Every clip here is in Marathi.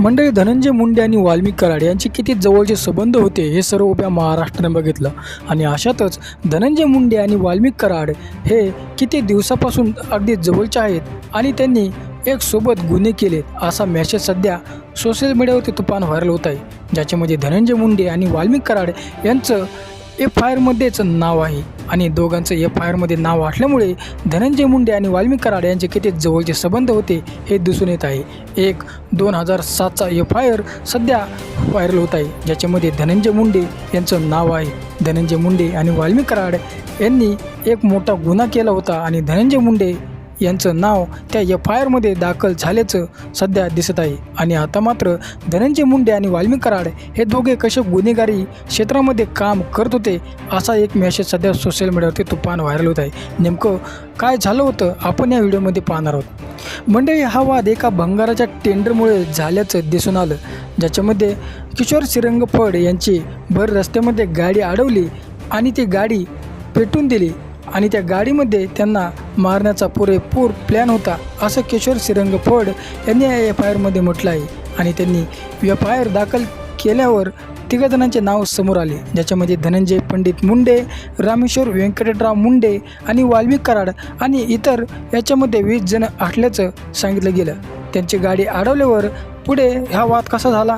मंडळी धनंजय मुंडे आणि वाल्मिक कराड यांचे किती जवळचे संबंध होते हे सर्व उभ्या महाराष्ट्राने बघितलं. आणि अशातच धनंजय मुंडे आणि वाल्मिक कराड हे किती दिवसापासून अगदी जवळचे आहेत आणि त्यांनी एक सोबत गुन्हे केलेत असा मॅसेज सध्या सोशल मीडियावरती तुफान व्हायरल होत आहे. ज्याच्यामध्ये धनंजय मुंडे आणि वाल्मिक कराड यांचं एफ आय आरमध्येच नाव आहे. आणि दोघांचं एफ आय आरमध्ये नाव असल्यामुळे धनंजय मुंडे आणि वाल्मिक कराड यांचे किती जवळचे संबंध होते हे दिसून येत आहे. एक दोन हजार सातचा एफ आय आर सध्या व्हायरल होत आहे. ज्याच्यामध्ये धनंजय मुंडे यांचं नाव आहे. धनंजय मुंडे आणि वाल्मिक कराड यांनी एक मोठा गुन्हा केला होता आणि धनंजय मुंडे यांचं नाव त्या एफ आय आरमध्ये दाखल झाल्याचं सध्या दिसत आहे. आणि आता मात्र धनंजय मुंडे आणि वाल्मिक कराड हे दोघे कसे गुन्हेगारी क्षेत्रामध्ये काम करत होते असा एक मेसेज सध्या सोशल मीडियावरती तुफान व्हायरल होत आहे. नेमकं काय झालं होतं आपण या व्हिडिओमध्ये पाहणार आहोत. मंडळी हा वाद एका भंगाराच्या टेंडरमुळे झाल्याचं दिसून आलं. ज्याच्यामध्ये किशोर सिरंग फड यांची भर रस्त्यामध्ये गाडी अडवली आणि ती गाडी पेटून दिली. आणि त्या गाडीमध्ये त्यांना मारण्याचा पुरेपूर प्लॅन होता असं किशोर सिरंग फड यांनी या एफ आय आरमध्ये म्हटलं आहे आणि त्यांनी एफ आय आर दाखल केल्यावर तिघजणांचे नाव समोर आले ज्याच्यामध्ये धनंजय पंडित मुंडे रामेश्वर व्यंकटराव मुंडे आणि वाल्मिक कराड आणि इतर याच्यामध्ये वीस जण आटल्याचं सांगितलं गेलं. त्यांची गाडी अडवल्यावर पुढे हा वाद कसा झाला?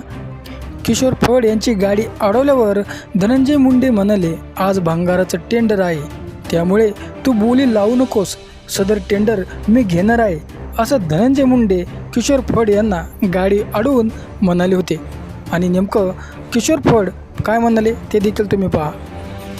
किशोर फड यांची गाडी अडवल्यावर धनंजय मुंडे म्हणाले आज भांगाराचं टेंडर आहे. त्यामुळे तू बोली लावू नकोस. सदर टेंडर मी घेणार आहे. असं धनंजय मुंडे किशोर फड यांना गाडी अडवून म्हणाले होते. आणि नेमकं किशोर फड काय म्हणाले ते देखील तुम्ही पहा.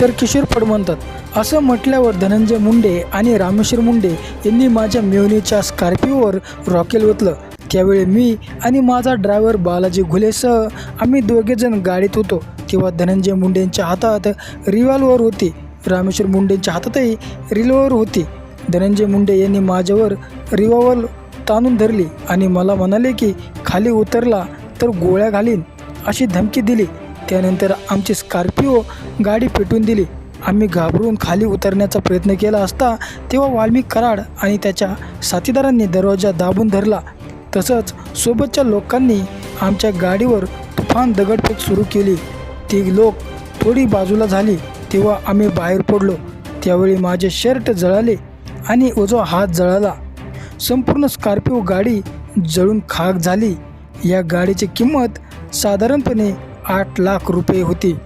तर किशोर फड म्हणतात असं म्हटल्यावर धनंजय मुंडे आणि रामेश्वर मुंडे यांनी माझ्या मेवणीच्या स्कॉर्पिओवर रॉकेल ओतलं. त्यावेळी मी आणि माझा ड्रायव्हर बालाजी घुलेसह आम्ही दोघेजण गाडीत होतो. तेव्हा धनंजय मुंडेंच्या हातात रिव्हॉल्वर होती. रामेश्वर मुंडेंच्या हातातही रिव्हॉल्वर होती. धनंजय मुंडे यांनी माझ्यावर रिवॉल्वर ताणून धरली आणि मला म्हणाले की खाली उतरला तर गोळ्या घालीन अशी धमकी दिली. त्यानंतर आमची स्कॉर्पिओ गाडी पेटून दिली. आम्ही घाबरून खाली उतरण्याचा प्रयत्न केला असता तेव्हा वाल्मिक कराड आणि त्याच्या साथीदारांनी दरवाजा दाबून धरला. तसंच सोबतच्या लोकांनी आमच्या गाडीवर तुफान दगडफेक सुरू केली. ती लोक थोडी बाजूला झाली. तेव्हा आम्ही बाहेर पडलो. त्यावेळी माझे शर्ट जळाले आणि उजवा हात जळाला. संपूर्ण स्कॉर्पिओ गाडी जळून खाक झाली. या गाडीची किंमत साधारणपणे आठ लाख रुपये होती.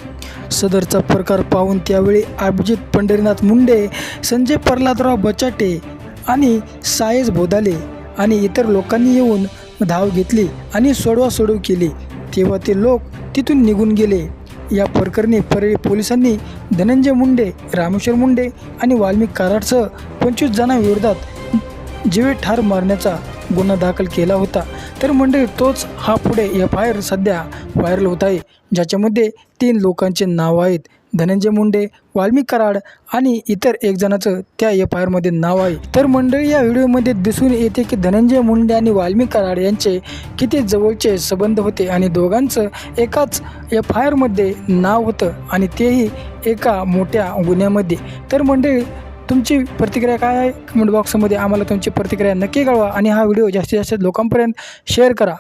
सदरचा प्रकार पाहून त्यावेळी अभिजित पंढरीनाथ मुंडे संजय प्रल्हादराव बचाटे आणि सायज बोधाले आणि इतर लोकांनी येऊन धाव घेतली आणि सोडवा सोडव केली. तेव्हा ते लोक तिथून निघून गेले. या प्रकरणी परळी पोलिसांनी धनंजय मुंडे रामेश्वर मुंडे आणि वाल्मिक कराडसह पंचवीस जणांविरोधात जीवे ठार मारण्याचा गुन्हा दाखल केला होता. तर मंडळी तोच हा पुढे एफ आय आर सध्या व्हायरल होत आहे ज्याच्यामध्ये तीन लोकांचे नाव आहेत. धनंजय मुंडे वाल्मिक कराड आणि इतर एक जणाचं त्या एफ आय आरमध्ये नाव आहे. तर मंडळी या व्हिडिओमध्ये दिसून येते की धनंजय मुंडे आणि वाल्मिक कराड यांचे किती जवळचे संबंध होते आणि दोघांचं एकाच एफ आय आरमध्ये नाव होतं आणि तेही एका मोठ्या गुन्ह्यामध्ये. तर मंडळी तुमची प्रतिक्रिया काय आहे? कमेंट बॉक्समध्ये आम्हाला तुमची प्रतिक्रिया नक्की कळवा आणि हा व्हिडिओ जास्तीत जास्त लोकांपर्यंत शेअर करा.